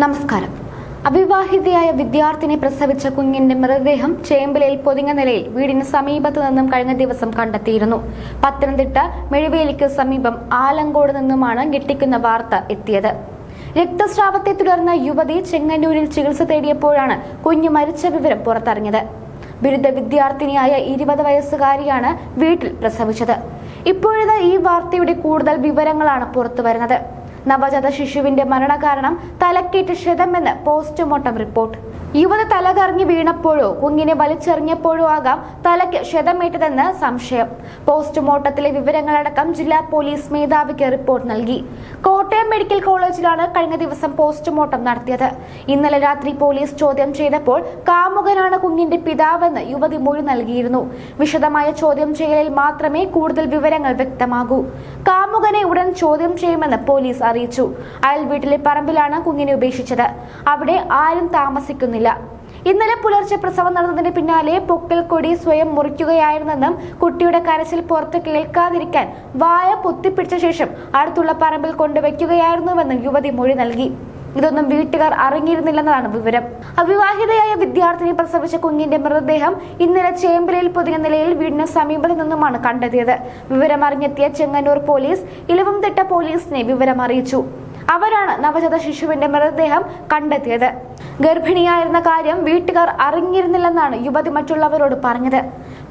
നമസ്കാരം. അവിവാഹിതയായ വിദ്യാർത്ഥിനി പ്രസവിച്ച കുഞ്ഞിന്റെ മൃതദേഹം ചേമ്പലയിൽ പൊതിഞ്ഞ നിലയിൽ വീടിന് സമീപത്തു നിന്നും കഴിഞ്ഞ ദിവസം കണ്ടെത്തിയിരുന്നു. പത്തനംതിട്ട മെഴുവേലിക്ക് സമീപം ആലങ്കോട് നിന്നുമാണ് ഞെട്ടിക്കുന്ന വാർത്ത എത്തിയത്. രക്തസ്രാവത്തെ തുടർന്ന് യുവതി ചെങ്ങന്നൂരിൽ ചികിത്സ തേടിയപ്പോഴാണ് കുഞ്ഞു മരിച്ച വിവരം പുറത്തറിഞ്ഞത്. ബിരുദ വിദ്യാർത്ഥിനിയായ ഇരുപത് വയസ്സുകാരിയാണ് വീട്ടിൽ പ്രസവിച്ചത്. ഇപ്പോഴത് ഈ വാർത്തയുടെ കൂടുതൽ വിവരങ്ങളാണ് പുറത്തുവരുന്നത്. നവജാത ശിശുവിന്റെ മരണകാരണം തലക്കേറ്റ് ക്ഷതമെന്ന് പോസ്റ്റ്മോർട്ടം റിപ്പോർട്ട്. യുവതി തലകറങ്ങി വീണപ്പോഴോ കുഞ്ഞിനെ വലിച്ചെറിഞ്ഞപ്പോഴോ ആകാം തലയ്ക്ക് ക്ഷതമേറ്റതെന്ന് സംശയം. പോസ്റ്റ്മോർട്ടത്തിലെ വിവരങ്ങളടക്കം ജില്ലാ പോലീസ് മേധാവിക്ക് റിപ്പോർട്ട് നൽകി. കോട്ടയം മെഡിക്കൽ കോളേജിലാണ് കഴിഞ്ഞ ദിവസം പോസ്റ്റ്മോർട്ടം നടത്തിയത്. ഇന്നലെ രാത്രി പോലീസ് ചോദ്യം ചെയ്തപ്പോൾ കാമുകനാണ് കുഞ്ഞിന്റെ പിതാവെന്ന് യുവതി മൊഴി നൽകിയിരുന്നു. വിശദമായ ചോദ്യം ചെയ്യലിൽ മാത്രമേ കൂടുതൽ വിവരങ്ങൾ വ്യക്തമാകൂ. കാമുകനെ ഉടൻ ചോദ്യം ചെയ്യുമെന്ന് പോലീസ് അറിയിച്ചു. അയൽ വീട്ടിലെ പറമ്പിലാണ് കുഞ്ഞിനെ ഉപേക്ഷിച്ചത്. അവിടെ ആരും താമസിക്കുന്നില്ല. ഇന്നലെ പുലർച്ചെ പ്രസവം നടന്നതിന് പിന്നാലെ പൊക്കൽ കൊടി സ്വയം മുറിക്കുകയായിരുന്നെന്നും കുട്ടിയുടെ കരച്ചിൽ പുറത്ത് കേൾക്കാതിരിക്കാൻ വായ പൊത്തിപ്പിടിച്ച ശേഷം അടുത്തുള്ള പറമ്പിൽ കൊണ്ടുവയ്ക്കുകയായിരുന്നുവെന്നും യുവതി മൊഴി നൽകി. ഇതൊന്നും വീട്ടുകാർ അറിഞ്ഞിരുന്നില്ലെന്നതാണ് വിവരം. അവിവാഹിതയായ വിദ്യാർത്ഥിനി പ്രസവിച്ച കുഞ്ഞിന്റെ മൃതദേഹം ഇന്നലെ ചേമ്പലയിൽ പൊതിഞ്ഞ നിലയിൽ വീടിന് സമീപത്തു നിന്നുമാണ് കണ്ടെത്തിയത്. വിവരമറിഞ്ഞെത്തിയ ചെങ്ങന്നൂർ പോലീസ് ഇലവംതിട്ട പോലീസിനെ വിവരം അറിയിച്ചു അവരാണ് നവജാത ശിശുവിന്റെ മൃതദേഹം കണ്ടെത്തിയത്. ഗർഭിണിയായിരുന്ന കാര്യം വീട്ടുകാർ അറിഞ്ഞിരുന്നില്ലെന്നാണ് യുവതി മറ്റുള്ളവരോട് പറഞ്ഞത്.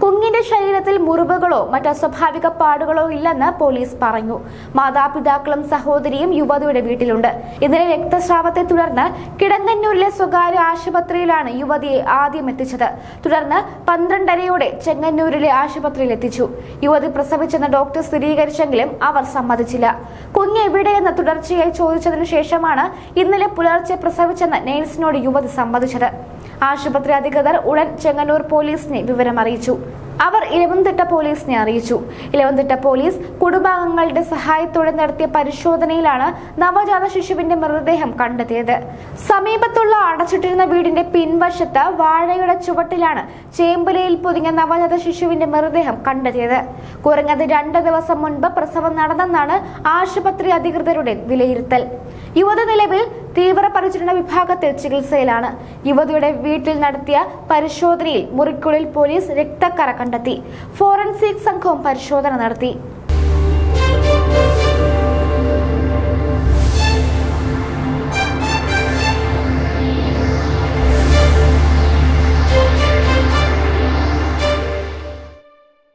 കുഞ്ഞിന്റെ ശരീരത്തിൽ മുറിവുകളോ മറ്റു അസ്വാഭാവിക പാടുകളോ ഇല്ലെന്ന് പോലീസ് പറഞ്ഞു. മാതാപിതാക്കളും സഹോദരിയും യുവതിയുടെ വീട്ടിലുണ്ട്. ഇന്നലെ രക്തസ്രാവത്തെ തുടർന്ന് കിടങ്ങന്നൂരിലെ സ്വകാര്യ ആശുപത്രിയിലാണ് യുവതിയെ ആദ്യം എത്തിച്ചത്. തുടർന്ന് പന്ത്രണ്ടരയോടെ ചെങ്ങന്നൂരിലെ ആശുപത്രിയിൽ എത്തിച്ചു. യുവതി പ്രസവിച്ചെന്ന് ഡോക്ടർ സ്ഥിരീകരിച്ചെങ്കിലും അവർ സമ്മതിച്ചില്ല. കുഞ്ഞ് എവിടെയെന്ന് തുടർച്ചയായി ചോദിച്ചതിനു ശേഷമാണ് ഇന്നലെ പുലർച്ചെ പ്രസവിച്ചെന്ന് നേഴ്സിനോട് യുവതി സമ്മതിച്ചത്. ആശുപത്രി അധികൃതർ ഉടൻ ചെങ്ങന്നൂർ പോലീസിനെ വിവരം അറിയിച്ചു അവർ ഇലവന്തിട്ട പോലീസിനെ അറിയിച്ചു. ഇലവന്തിട്ട പോലീസ് കുടുംബാംഗങ്ങളുടെ സഹായത്തോടെ നടത്തിയ പരിശോധനയിലാണ് നവജാത ശിശുവിന്റെ മൃതദേഹം കണ്ടെത്തിയത്. സമീപത്തുള്ള അടച്ചിട്ടിരുന്ന വീടിന്റെ പിൻവശത്ത് വാഴയുടെ ചുവട്ടിലാണ് ചേമ്പലയിൽ പൊതിഞ്ഞ നവജാത ശിശുവിന്റെ മൃതദേഹം കണ്ടെത്തിയത്. കുറഞ്ഞത് രണ്ട് ദിവസം മുൻപ് പ്രസവം നടന്നെന്നാണ് ആശുപത്രി അധികൃതരുടെ വിലയിരുത്തൽ. യുവത നിലവിൽ തീവ്രപരിചരണ വിഭാഗത്തിൽ ചികിത്സയിലാണ്. യുവതിയുടെ വീട്ടിൽ നടത്തിയ പരിശോധനയിൽ മുറിക്കുള്ളിൽ പോലീസ് രക്തക്കറ കണ്ടെത്തി. ഫോറൻസിക് സംഘവും പരിശോധന നടത്തി.